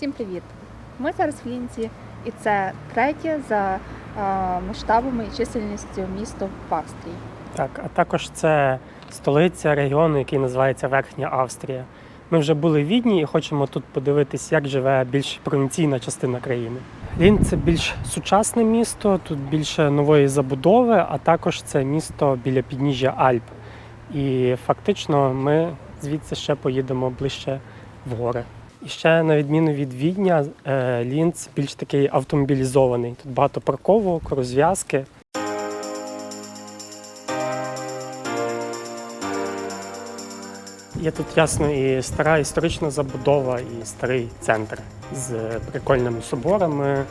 Всім привіт! Ми зараз в Лінці, і це третє за масштабами і чисельністю місто в Австрії. Так, а також це столиця регіону, який називається Верхня Австрія. Ми вже були в Відні і хочемо тут подивитись, як живе більш провінційна частина країни. Лін це більш сучасне місто, тут більше нової забудови, а також це місто біля підніжжя Альп. І фактично ми звідси ще поїдемо ближче в гори. І ще на відміну від Відня, е, Лінц більш такий автомобілізований. Тут багато парковок, розв'язки. Є тут ясно і стара історична забудова, і старий центр з прикольними соборами,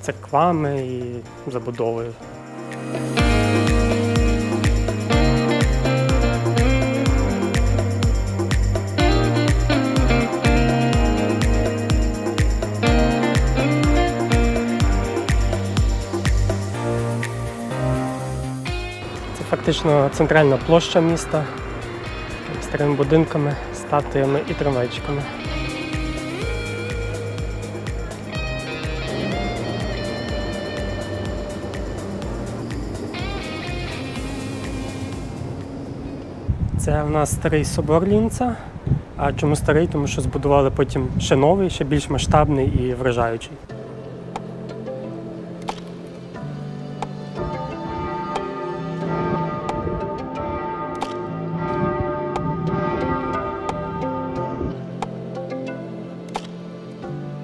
церквами і забудовою. Фактично центральна площа міста старими будинками, статуями і трамвайчиками. Це в нас старий собор Лінца. А чому старий? Тому що збудували потім ще новий, ще більш масштабний і вражаючий.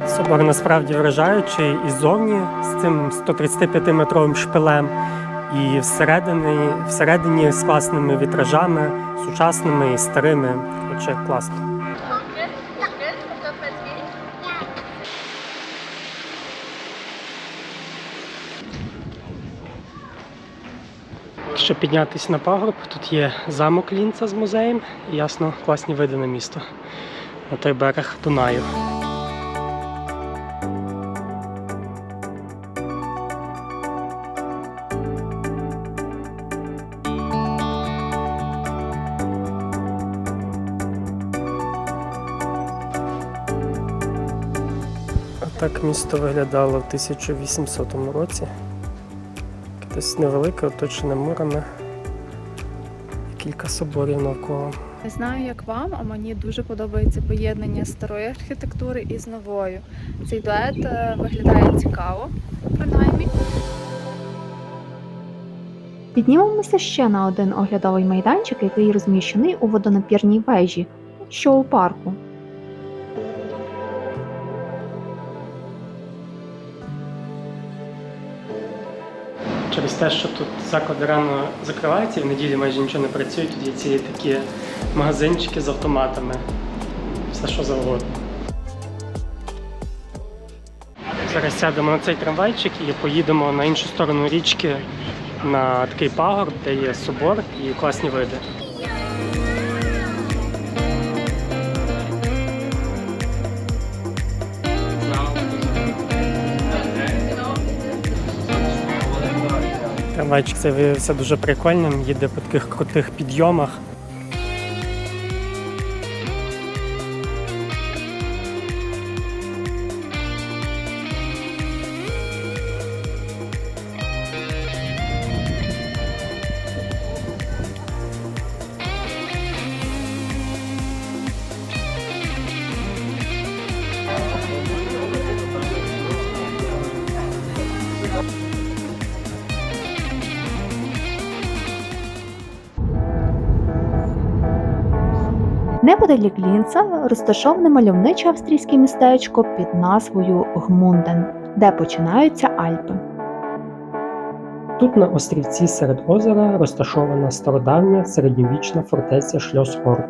Собор насправді вражаючий і ззовні з цим 135-метровим шпилем, і всередині, всередині з класними вітражами, сучасними і старими. Коротше, класно. Щоб піднятися на пагорб, тут є замок Лінца з музеєм і ясно класні види на місто. На той берег Дунаю. Так місто виглядало в 1800 році. Десь невелике, оточене мурами. Кілька соборів навколо. Не знаю, як вам, а мені дуже подобається поєднання старої архітектури із новою. Цей дует е, виглядає цікаво, принаймні. Піднімемося ще на один оглядовий майданчик, який розміщений у водонапірній вежі, що у парку. Через те, що тут заклади рано закриваються і в неділі майже нічого не працює, тут є ці такі магазинчики з автоматами. Все що завгодно. Зараз сядемо на цей трамвайчик і поїдемо на іншу сторону річки на такий пагорб, де є собор і класні види. Трамвайчик це виявився дуже прикольним, їде по таких крутих підйомах. Неподалік Лінца розташоване мальовниче австрійське містечко під назвою Гмунден, де починаються Альпи. Тут на острівці серед озера розташована стародавня середньовічна фортеця Шльосхорд.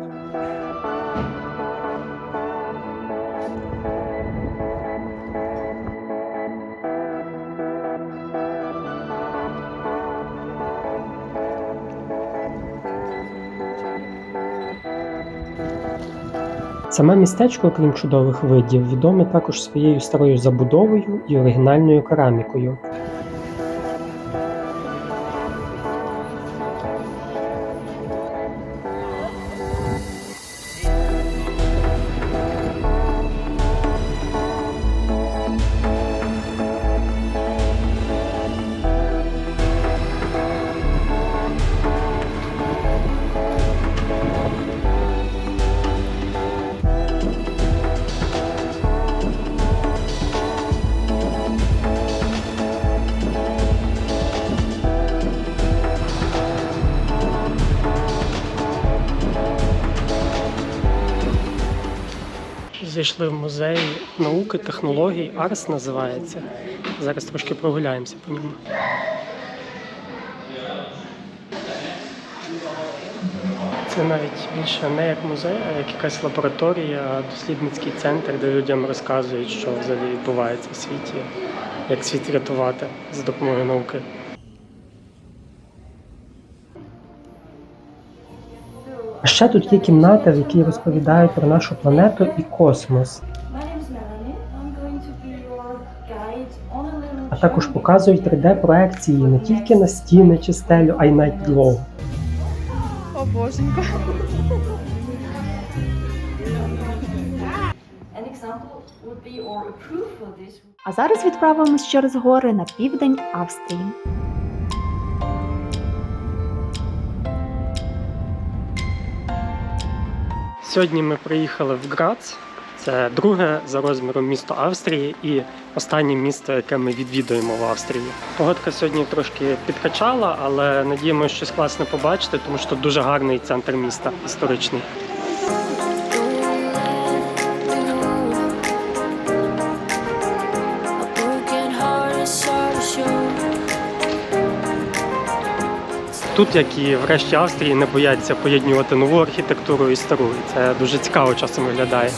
Саме містечко, окрім чудових видів, відоме також своєю старою забудовою і оригінальною керамікою. Прийшли в музей науки, технологій, Арс називається. Зараз трошки прогуляємося по ньому. Це навіть більше не як музей, а як якась лабораторія, дослідницький центр, де людям розказують, що взагалі відбувається в світі, як світ рятувати за допомогою науки. А ще тут є кімната, в якій розповідають про нашу планету і космос, а також показують 3D-проекції не тільки на стіни чи стелю, а й на підлогу. О боженько. А зараз відправимось через гори на південь Австрії. Сьогодні ми приїхали в Грац. Це друге за розміром місто Австрії і останнє місто, яке ми відвідуємо в Австрії. Погодка сьогодні трошки підкачала, але надіємося щось класне побачити, тому що дуже гарний центр міста історичний. Тут, як і в решті Австрії, не бояться поєднувати нову архітектуру і стару. Це дуже цікаво часом виглядає.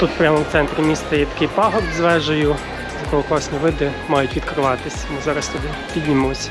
Тут прямо в центрі міста є такий пагорб з вежею, з якого класні види мають відкриватись. Ми зараз туди піднімемось.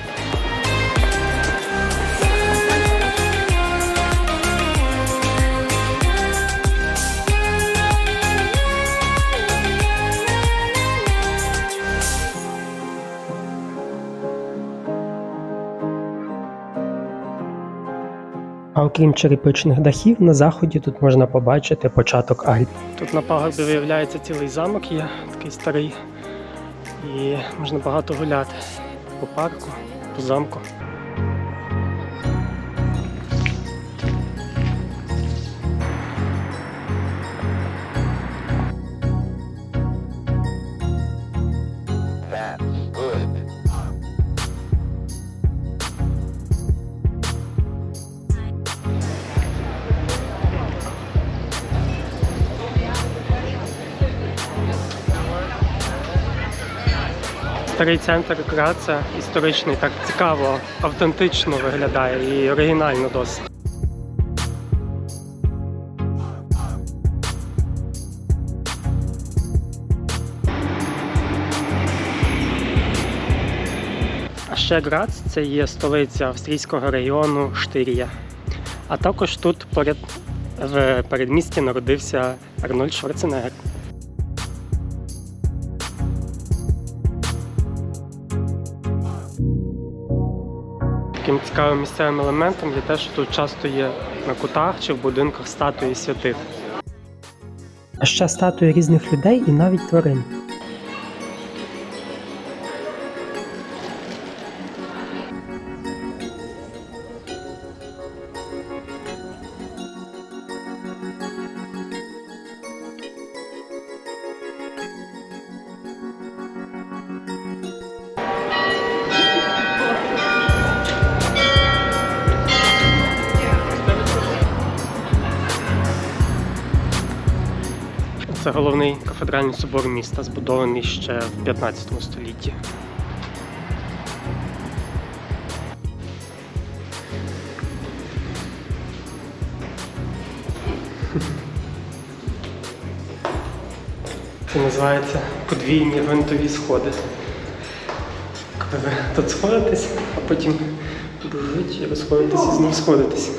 Окрім черепичних дахів, на заході тут можна побачити початок Альп. Тут на пагорбі виявляється цілий замок є, такий старий. І можна багато гуляти по парку, по замку. Старий центр Граца історичний, так цікаво, автентично виглядає і оригінально досить. А ще Грац це є столиця австрійського регіону Штирія. А також тут поряд в передмісті народився Арнольд Шварценеггер. Таким цікавим місцевим елементом є те, що тут часто є на кутах чи в будинках статуї святих. А ще статуї різних людей і навіть тварин. Це головний кафедральний собор міста, збудований ще в 15 столітті. Це називається подвійні гвинтові сходи. Коли ви тут сходитесь, а потім біжить і розходитесь і знов сходитесь.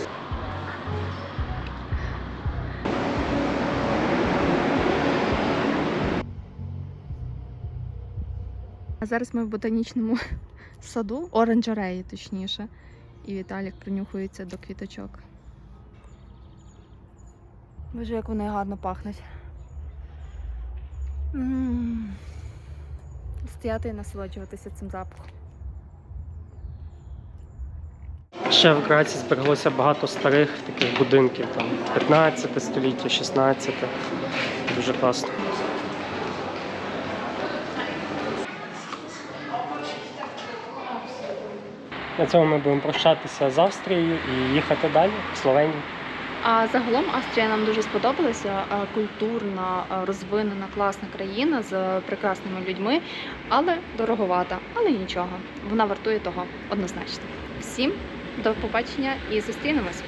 Зараз ми в ботанічному саду, оранжереї, точніше. І Віталік принюхується до квіточок. Боже, як вони гарно пахнуть. Стояти і насолоджуватися цим запахом. Ще в Граці збереглося багато старих таких будинків, там 15 століття, 16. Дуже класно. На цьому ми будемо прощатися з Австрією і їхати далі в Словенію. А загалом Австрія нам дуже сподобалася. Е, Культурна, е, розвинена, класна країна з прекрасними людьми, але дороговата. Але нічого, вона вартує того однозначно. Всім до побачення і зустрінемось.